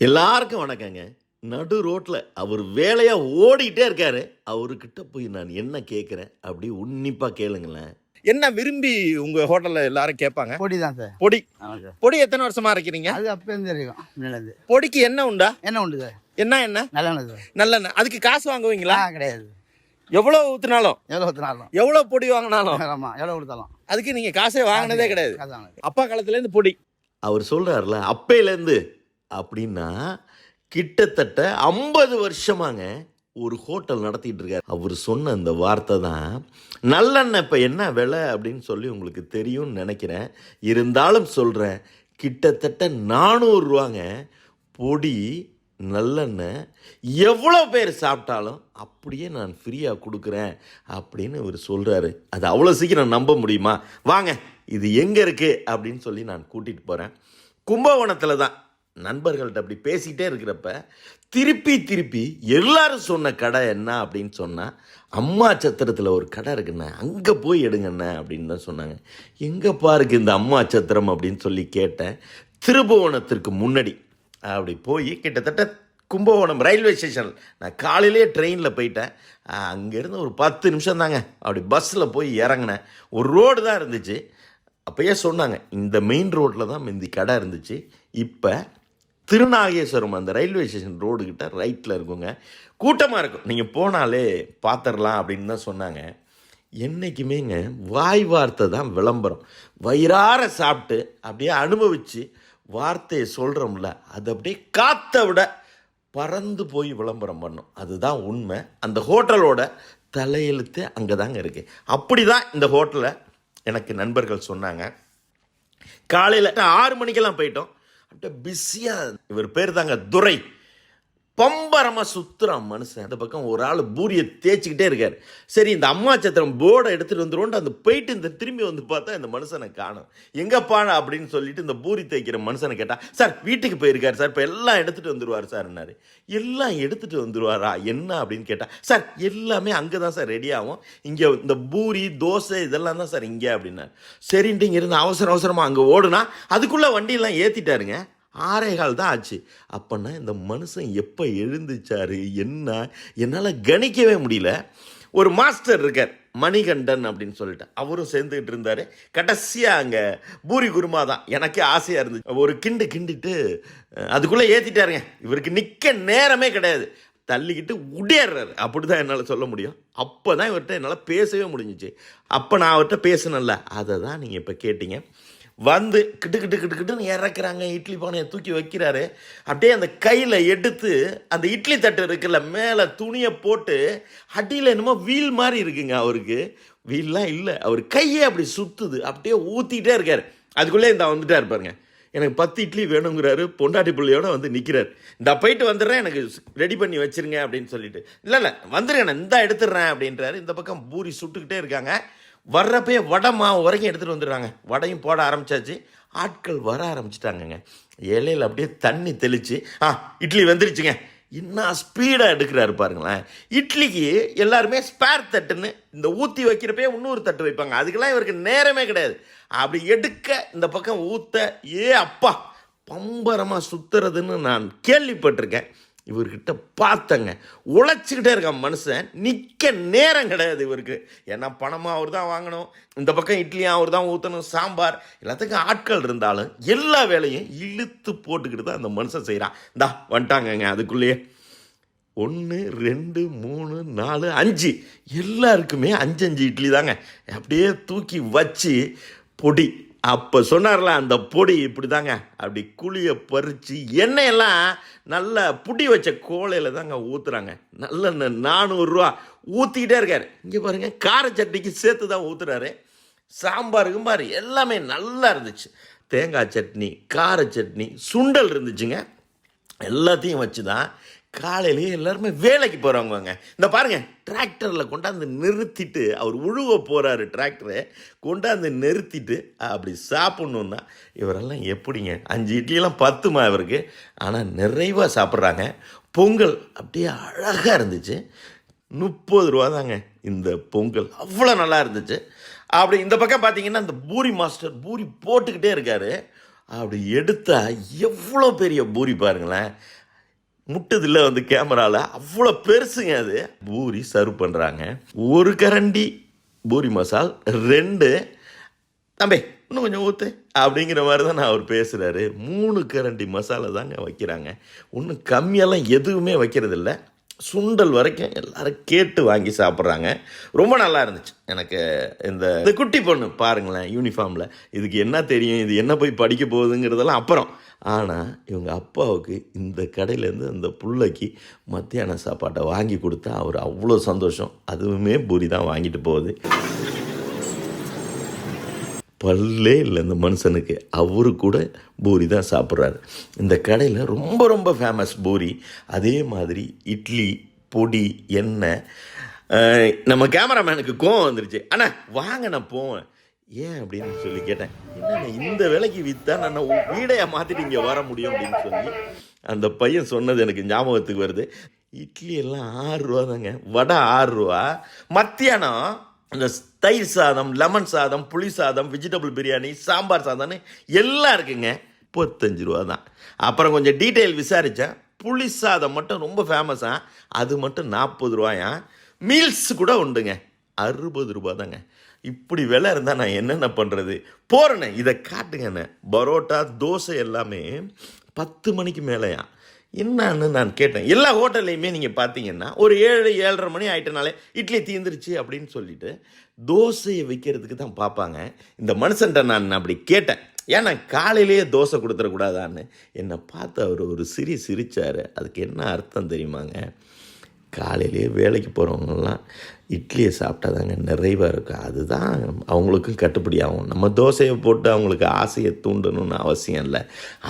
எல்லாருக்கும் வணக்கங்க. நடு ரோட்டில் அவர் வேலையாக ஓடிக்கிட்டே இருக்காரு. அவர்கிட்ட போய் நான் என்ன கேட்குறேன் அப்படி உன்னிப்பாக கேளுங்களேன். என்ன விரும்பி உங்க ஹோட்டல்ல எல்லாரும் கேட்பாங்க? பொடி. தான் சார். பொடி பொடி எத்தனை வருஷமா இருக்கிறீங்க அது அப்போருந்து இருக்கும் நல்லது. பொடிக்கு என்ன உண்டா? என்ன உண்டு சார்? என்ன என்ன? நல்லெண்ணெய் சார். நல்லெண்ணெய். அதுக்கு காசு வாங்குவீங்களா? கிடையாது. எவ்வளவு ஊத்துனாலும்? எவ்வளோ ஊற்றினாலும் எவ்வளவு பொடி வாங்கினாலும்? ஆமாம் எவ்வளோ கொடுத்தாலும். அதுக்கு நீங்க காசே வாங்கினதே கிடையாது. அதான் அப்பா காலத்துல இருந்து பொடி. அவர் சொல்கிறார்ல அப்பையிலேருந்து அப்படின்னா கிட்டத்தட்ட ஐம்பது வருஷமாங்க ஒரு ஹோட்டல் நடத்திட்டு இருக்காரு அவர் சொன்ன அந்த வார்த்தை தான் நல்லெண்ணெய் இப்போ என்ன விலை? அப்படின்னு சொல்லி உங்களுக்கு தெரியும்னு நினைக்கிறேன். இருந்தாலும் சொல்கிறேன் கிட்டத்தட்ட நானூறுரூவாங்க பொடி நல்லெண்ணெய் எவ்வளோ பேர் சாப்பிட்டாலும் அப்படியே நான் ஃப்ரீயாக கொடுக்குறேன் அப்படின்னு இவர் சொல்கிறாரு அது அவ்வளோ சீக்கிரம் நம்ப முடியுமா? வாங்க இது எங்கே இருக்குது அப்படின்னு சொல்லி நான் கூட்டிகிட்டு போகிறேன் கும்பகோணத்தில் தான் நண்பர்கள்ட்ட அப்படி பேசிக்கிட்டே இருக்கிறப்ப திருப்பி திருப்பி எல்லாரும் சொன்ன கடை என்ன அப்படின்னு சொன்னால் அம்மா சத்திரத்தில் ஒரு கடை இருக்குண்ணே அங்கே போய் எடுங்கண்ணே அப்படின்னு தான் சொன்னாங்க. எங்கேப்பா இருக்குது இந்த அம்மா சத்திரம் அப்படின்னு சொல்லி கேட்டேன். திருபுவனத்திற்கு முன்னாடி. அப்படி போய் கிட்டத்தட்ட கும்பகோணம் ரயில்வே ஸ்டேஷன். நான் காலையிலேயே ட்ரெயினில் போயிட்டேன். அங்கேருந்து ஒரு பத்து நிமிஷம் தாங்க. அப்படி பஸ்ஸில் போய் இறங்கினேன். ஒரு ரோடு தான் இருந்துச்சு. அப்போயே சொன்னாங்க இந்த மெயின் ரோட்டில் தான் முந்தி கடை இருந்துச்சு. இப்போ திருநாகேஸ்வரம் அந்த ரயில்வே ஸ்டேஷன் ரோடு கிட்ட ரைட்டில் இருக்குங்க. கூட்டமாக இருக்கும். நீங்கள் போனாலே பார்த்துடலாம் அப்படின்னு தான் சொன்னாங்க. என்றைக்குமேங்க வாய் வார்த்தை தான் விளம்பரம். வயிறார சாப்பிட்டு அப்படியே அனுபவித்து வார்த்தையை சொல்கிறோம்ல அது அப்படியே காற்றை விட பறந்து போய் விளம்பரம் பண்ணும். அதுதான் உண்மை. அந்த ஹோட்டலோட தலையெழுத்து அங்கே தாங்க இருக்குது அப்படி தான் இந்த ஹோட்டலை எனக்கு நண்பர்கள் சொன்னாங்க. காலையில் ஆறு மணிக்கெல்லாம் போயிட்டோம். அப்படியே பிஸியாக இவர் பேர் தாங்க துரை. பம்பரமாக சுற்றுறான் மனுஷன். அந்த பக்கம் ஒரு ஆள் பூரியை தேய்ச்சிக்கிட்டே இருக்கார். சரி இந்த அம்மா சத்திரம் போர்டை எடுத்துகிட்டு வந்துருவோன்ட்டு அந்த போயிட்டு இந்த திரும்பி வந்து பார்த்தா இந்த மனுஷனை காணும். எங்கப்பான அப்படின்னு சொல்லிட்டு இந்த பூரி தேய்க்கிற மனுஷனை கேட்டால் சார் வீட்டுக்கு போயிருக்காரு சார். இப்போ எல்லாம் எடுத்துகிட்டு வந்துருவார் சார்னாரு எல்லாம் எடுத்துகிட்டு வந்துருவாரா? என்ன? அப்படின்னு கேட்டால் சார் எல்லாமே அங்கே தான் சார் ரெடி ஆகும். இங்கே இந்த பூரி தோசை இதெல்லாம் தான் சார் இங்கே அப்படின்னாரு. சரின்ட்டு இங்கே இருந்து அவசர அவசரமாக அங்கே ஓடுனா அதுக்குள்ளே வண்டியெல்லாம் ஏற்றிட்டாருங்க ஆறேகால் தான் ஆச்சு. அப்போனா இந்த மனுஷன் எப்போ எழுந்துச்சாரு என்ன? என்னால் கணிக்கவே முடியல. ஒரு மாஸ்டர் இருக்கார் மணிகண்டன் அப்படின்னு சொல்லிட்டு. அவரும் சேர்ந்துக்கிட்டு இருந்தார். கடைசியாக அங்கே பூரி குருமா தான். எனக்கே ஆசையாக இருந்துச்சு. ஒரு கிண்டு கிண்டிட்டு அதுக்குள்ளே ஏற்றிட்டாருங்க இவருக்கு நிற்க நேரமே கிடையாது. தள்ளிக்கிட்டு உடையறாரு அப்படி தான் என்னால் சொல்ல முடியும். அப்போ தான் இவர்கிட்ட என்னால் பேசவே முடிஞ்சிச்சு. அப்போ நான் அவர்கிட்ட பேசினேன்ல. அதை தான் நீங்கள் இப்போ கேட்டீங்க. வந்து கிட்டு கிட்டு கிட்டு கிட்டுன்னு இறக்குறாங்க. இட்லி பானையை தூக்கி வைக்கிறாரு. அப்படியே அந்த கையில் எடுத்து அந்த இட்லி தட்டு இருக்குல்ல மேலே துணியை போட்டு அடியில் என்னமோ வீல் மாதிரி இருக்குங்க அவருக்கு. வீல்லாம் இல்லை. அவர் கையே அப்படி சுற்றுது அப்படியே ஊற்றிக்கிட்டே இருக்கார். அதுக்குள்ளே இந்த வந்துட்டா இருப்பாருங்க எனக்கு பத்து இட்லி வேணுங்கிறாரு. பொண்டாட்டி பிள்ளையோட வந்து நிற்கிறார் இந்த போயிட்டு வந்துடுறேன். எனக்கு ரெடி பண்ணி வச்சிருங்க அப்படின்னு சொல்லிட்டு. இல்லை இல்லை வந்துருங்க. நான் இந்த எடுத்துடுறேன் அப்படின்றாரு. இந்த பக்கம் பூரி சுட்டுக்கிட்டே இருக்காங்க. வர்றப்பே வடை மாவு வரைக்கும் எடுத்துகிட்டு வந்துடுறாங்க. வடையும் போட ஆரம்பிச்சாச்சு. ஆட்கள் வர ஆரம்பிச்சிட்டாங்கங்க. இலையில் அப்படியே தண்ணி தெளித்து ஆ இட்லி வந்துருச்சுங்க. என்ன ஸ்பீடாக எடுக்கிறாரு பாருங்களேன். இட்லிக்கு எல்லாருமே ஸ்பேர் தட்டுன்னு இந்த ஊற்றி வைக்கிறப்பே இன்னொரு தட்டு வைப்பாங்க. அதுக்கெல்லாம் இவருக்கு நேரமே கிடையாது. அப்படி எடுக்க இந்த பக்கம் ஊற்ற ஏ அப்பா பம்பரமாக சுற்றுறதுன்னு நான் கேள்விப்பட்டிருக்கேன். இவர்கிட்ட பார்த்தங்க. உழைச்சிக்கிட்டே இருக்கான் மனுஷன். நிற்க நேரம் கிடையாது இவருக்கு. ஏன்னா பணமாக அவர் தான் வாங்கணும். இந்த பக்கம் இட்லியும் அவர் தான் ஊற்றணும் சாம்பார். எல்லாத்துக்கும் ஆட்கள் இருந்தாலும் எல்லா வேலையும் இழுத்து போட்டுக்கிட்டு தான் அந்த மனுஷன் செய்கிறான் இந்தா வந்துட்டாங்கங்க அதுக்குள்ளேயே. ஒன்று ரெண்டு மூணு நாலு அஞ்சு. எல்லாருக்குமே அஞ்சு அஞ்சு இட்லி தாங்க. அப்படியே தூக்கி வச்சு பொடி. அப்போ சொன்னார்ல அந்த பொடி இப்படி தாங்க அப்படி குழியை பறித்து எண்ணெயெல்லாம் நல்லா புடி வச்ச கோலையில் தாங்க ஊற்றுறாங்க நல்ல நானூறுரூவா ஊற்றிக்கிட்டே இருக்கார். இங்கே பாருங்க கார சட்னிக்கு சேர்த்து தான் ஊற்றுறாரு சாம்பார் பாரு எல்லாமே நல்லா இருந்துச்சு. தேங்காய் சட்னி கார சட்னி சுண்டல் இருந்துச்சுங்க. எல்லாத்தையும் வச்சு தான் காலையிலேயே எல்லாருமே வேலைக்கு போகிறவங்க இந்த பாருங்க டிராக்டரில் கொண்டாந்து நிறுத்திட்டு அவர் உழுவ போகிறாரு டிராக்டரை. கொண்டாந்து நிறுத்திட்டு அப்படி சாப்பிட்ணுன்னா இவரெல்லாம் எப்படிங்க? அஞ்சு இட்லியெல்லாம் பத்துமா இவருக்கு? ஆனால் நிறைவாக சாப்பிட்றாங்க. பொங்கல் அப்படியே அழகாக இருந்துச்சு. முப்பது ரூபா தாங்க இந்த பொங்கல். அவ்வளோ நல்லா இருந்துச்சு. அப்படி இந்த பக்கம் பார்த்தீங்கன்னா இந்த பூரி மாஸ்டர் பூரி போட்டுக்கிட்டே இருக்காரு. அப்படி எடுத்தால் எவ்வளோ பெரிய பூரி பாருங்களேன். முட்டுதில்ல வந்து கேமராவில் அவ்வளோ பெருசுங்க அது. பூரி சர்வ் பண்ணுறாங்க ஒரு கரண்டி பூரி மசால் ரெண்டு தம்பி இன்னும் கொஞ்சம் ஊற்று அப்படிங்கிற மாதிரி தான் நான் அவர் பேசுகிறாரு மூணு கரண்டி மசாலா தாங்க வைக்கிறாங்க. ஒன்றும் கம்மியெல்லாம் எதுவுமே வைக்கிறதில்ல. சுண்டல் வரைக்கும் எல்லாரும் கேட்டு வாங்கி சாப்பிட்றாங்க. ரொம்ப நல்லா இருந்துச்சு. எனக்கு இந்த இந்த குட்டி பொண்ணு பாருங்களேன் யூனிஃபார்மில் இதுக்கு என்ன தெரியும்? இது என்ன போய் படிக்க போகுதுங்கிறதெல்லாம் அப்புறம். ஆனால் இவங்க அப்பாவுக்கு இந்த கடையிலேருந்து அந்த பிள்ளைக்கு மத்தியான சாப்பாட்டை வாங்கி கொடுத்தா அவர் அவ்வளோ சந்தோஷம். அதுவுமே பூரி தான் வாங்கிட்டு போகுது. பல்லே இல்லை இந்த மனுஷனுக்கு. அவரு கூட பூரி தான் சாப்பிட்றாரு. இந்த கடையில் ரொம்ப ரொம்ப ஃபேமஸ் பூரி. அதே மாதிரி இட்லி பொடி எண்ணெய். நம்ம கேமராமேனுக்கு கோவம் வந்துருச்சு. அண்ணா வாங்க நான் போவேன். ஏன் அப்படின்னு சொல்லி கேட்டேன். என்னண்ணா இந்த விலைக்கு விற்றா நான் வீடையை மாற்றிட்டு இங்கே வர முடியும்? அப்படின்னு சொல்லி அந்த பையன் சொன்னது எனக்கு ஞாபகத்துக்கு வருது. இட்லி எல்லாம் ஆறு ரூபா தாங்க வடை ஆறு ரூபா. மத்தியானம் அந்த தயிர் சாதம் லெமன் சாதம் புளி சாதம் வெஜிடபிள் பிரியாணி சாம்பார் சாதம்னு எல்லாம் இருக்குங்க. முப்பத்தஞ்சு ரூபா தான். அப்புறம் கொஞ்சம் டீட்டெயில் விசாரித்தேன் புளி சாதம் மட்டும் ரொம்ப ஃபேமஸாக அது மட்டும் நாற்பது ரூபாயா? மீல்ஸ் கூட உண்டுங்க. அறுபது ரூபா தாங்க. இப்படி விலை இருந்தால் நான் என்னென்ன பண்ணுறது போகிறேண்ணே இதை காட்டுங்கண்ணே பரோட்டா தோசை எல்லாமே பத்து மணிக்கு மேலேயா? என்னன்னு நான் கேட்டேன். எல்லா ஹோட்டல்லையுமே நீங்கள் பார்த்தீங்கன்னா ஒரு ஏழு ஏழரை மணி ஆயிட்டனாலே இட்லி தீந்துருச்சு அப்படின்னு சொல்லிட்டு தோசையை வைக்கிறதுக்கு தான் பார்ப்பாங்க இந்த மனுஷன்ட்ட நான் அப்படி கேட்டேன். ஏன்னா காலையிலேயே தோசை கொடுத்துடக்கூடாதான்னு. என்னை பார்த்து அவர் ஒரு சிரி சிரித்தார் அதுக்கு என்ன அர்த்தம் தெரியுமாங்க? காலையிலேயே வேலைக்கு போகிறவங்கெல்லாம் இட்லியை சாப்பிட்டாதாங்க நிறைவாக இருக்கும். அதுதான் அவங்களுக்கும் கட்டுப்படி ஆகும் நம்ம தோசையை போட்டு அவங்களுக்கு ஆசையை தூண்டணும்னு அவசியம் இல்லை.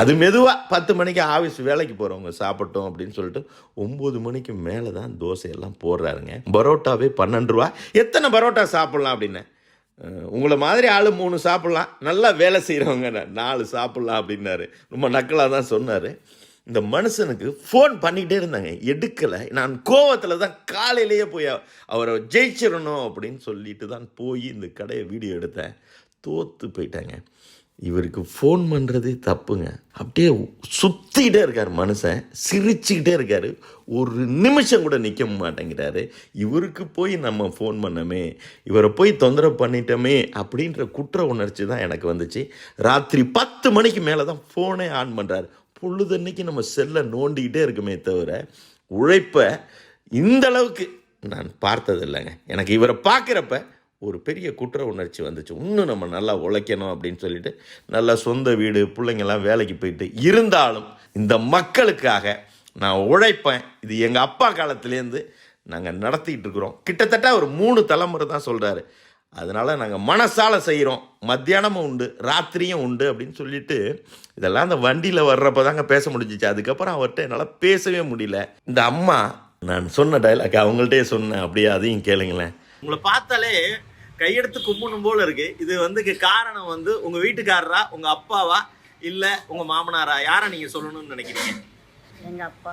அது மெதுவாக பத்து மணிக்கு ஆஃபீஸ் வேலைக்கு போகிறவங்க சாப்பிட்டோம் அப்படின்னு சொல்லிட்டு ஒம்பது மணிக்கு மேலே தான் தோசையெல்லாம் போடுறாருங்க. பரோட்டாவே பன்னெண்டு ரூபா. எத்தனை பரோட்டா சாப்பிட்லாம் அப்படின்னு? உங்களை மாதிரி ஆள் மூணு சாப்பிட்லாம். நல்லா வேலை செய்கிறவங்க நாலு சாப்பிட்லாம் அப்படின்னாரு. ரொம்ப நக்கலாக தான் சொன்னார். இந்த மனுஷனுக்கு ஃபோன் பண்ணிக்கிட்டே இருந்தாங்க. எடுக்கலை. நான் கோவத்தில் தான் காலையிலேயே போய் அவரை ஜெயிச்சிடணும் அப்படின்னு சொல்லிட்டு தான் போய் இந்த கடையை வீடியோ எடுத்தேன். தோற்று போயிட்டாங்க. இவருக்கு ஃபோன் பண்ணுறதே தப்புங்க. அப்படியே சுற்றிக்கிட்டே இருக்கார் மனுஷன். சிரிச்சுக்கிட்டே இருக்கார். ஒரு நிமிஷம் கூட நிற்க மாட்டேங்கிறாரு. இவருக்கு போய் நம்ம ஃபோன் பண்ணமே. இவரை போய் தொந்தரவு பண்ணிட்டோமே அப்படின்ற குற்ற உணர்ச்சி தான் எனக்கு வந்துச்சு. ராத்திரி பத்து மணிக்கு மேலே தான் ஃபோனே ஆன் பண்ணுறாரு பொழுதன்னைக்கு நம்ம செல்லை நோண்டிக்கிட்டே இருக்குமே தவிர உழைப்பை இந்த அளவுக்கு நான் பார்த்ததில்லைங்க. எனக்கு இவரை பார்க்குறப்ப ஒரு பெரிய குற்ற உணர்ச்சி வந்துச்சு. இன்னும் நம்ம நல்லா உழைக்கணும் அப்படின்னு சொல்லிட்டு நல்லா சொந்த வீடு பிள்ளைங்கெல்லாம் வேலைக்கு போயிட்டு இருந்தாலும் இந்த மக்களுக்காக நான் உழைப்பேன். இது எங்கள் அப்பா காலத்துலேருந்து நாங்கள் நடத்திக்கிட்டு இருக்கிறோம். கிட்டத்தட்ட ஒரு மூணு தலைமுறை தான் சொல்கிறாரு அதனால் நாங்கள் மனசால செய்கிறோம் மத்தியானமும் உண்டு ராத்திரியும் உண்டு அப்படின்னு சொல்லிட்டு இதெல்லாம் அந்த வண்டியில் வர்றப்ப தாங்க பேச முடிஞ்சிச்சு. அதுக்கப்புறம் அவர்கிட்ட என்னால் பேசவே முடியல. இந்த அம்மா நான் சொன்ன டைலாக் அவங்கள்ட்டே சொன்னேன். அப்படியே அதையும் கேளுங்களேன். உங்களை பார்த்தாலே கையெடுத்து கும்பிடணும் போல இருக்கு. இது வந்து காரணம் வந்து உங்க வீட்டுக்காரரா உங்க அப்பாவா இல்ல உங்க மாமனாரா? யாரை நீங்க சொல்லணும்னு நினைக்கிறீங்க?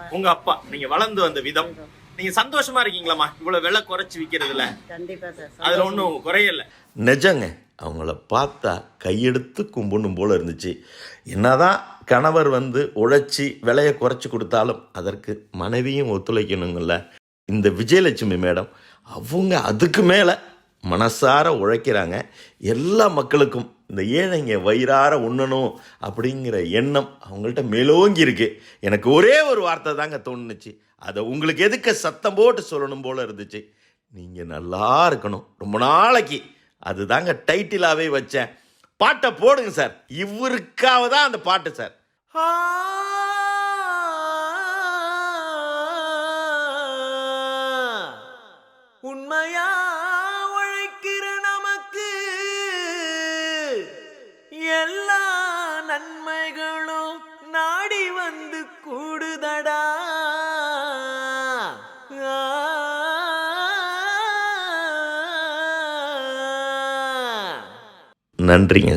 உங்க அப்பா. நீங்க வளர்ந்து வந்த விதம். நீங்க சந்தோஷமா இருக்கீங்களாம்மா? இவ்வளவு விலை குறைச்சு விக்கிறதுல. கண்டிப்பா சார் அதுல ஒன்றும் குறையல. நிஜங்க அவங்கள பார்த்தா கையெடுத்து கும்பிடணும் போல இருந்துச்சு. என்னதான் கணவர் வந்து உழைச்சி விலையை குறைச்சி கொடுத்தாலும் அதற்கு மனைவியும் ஒத்துழைக்கணுங்கள்ல. இந்த விஜயலட்சுமி மேடம் அவங்க அதுக்கு மேலே மனசார உழைக்கிறாங்க. எல்லா மக்களுக்கும் இந்த ஏழைங்க வயிறார உண்ணணும் அப்படிங்கிற எண்ணம் அவங்கள்ட்ட மேலோங்கி இருக்கு எனக்கு ஒரே ஒரு வார்த்தை தாங்க தோணுச்சு. அதை உங்களுக்கு எதுக்க சத்தம் போட்டு சொல்லணும் போல இருந்துச்சு. நீங்கள் நல்லா இருக்கணும். ரொம்ப நாளைக்கு. அதுதாங்க டைட்டிலாகவே வச்சேன். பாட்டை போடுங்க சார். இவருக்காக தான் அந்த பாட்டு சார். ஆ நன்றிங்க.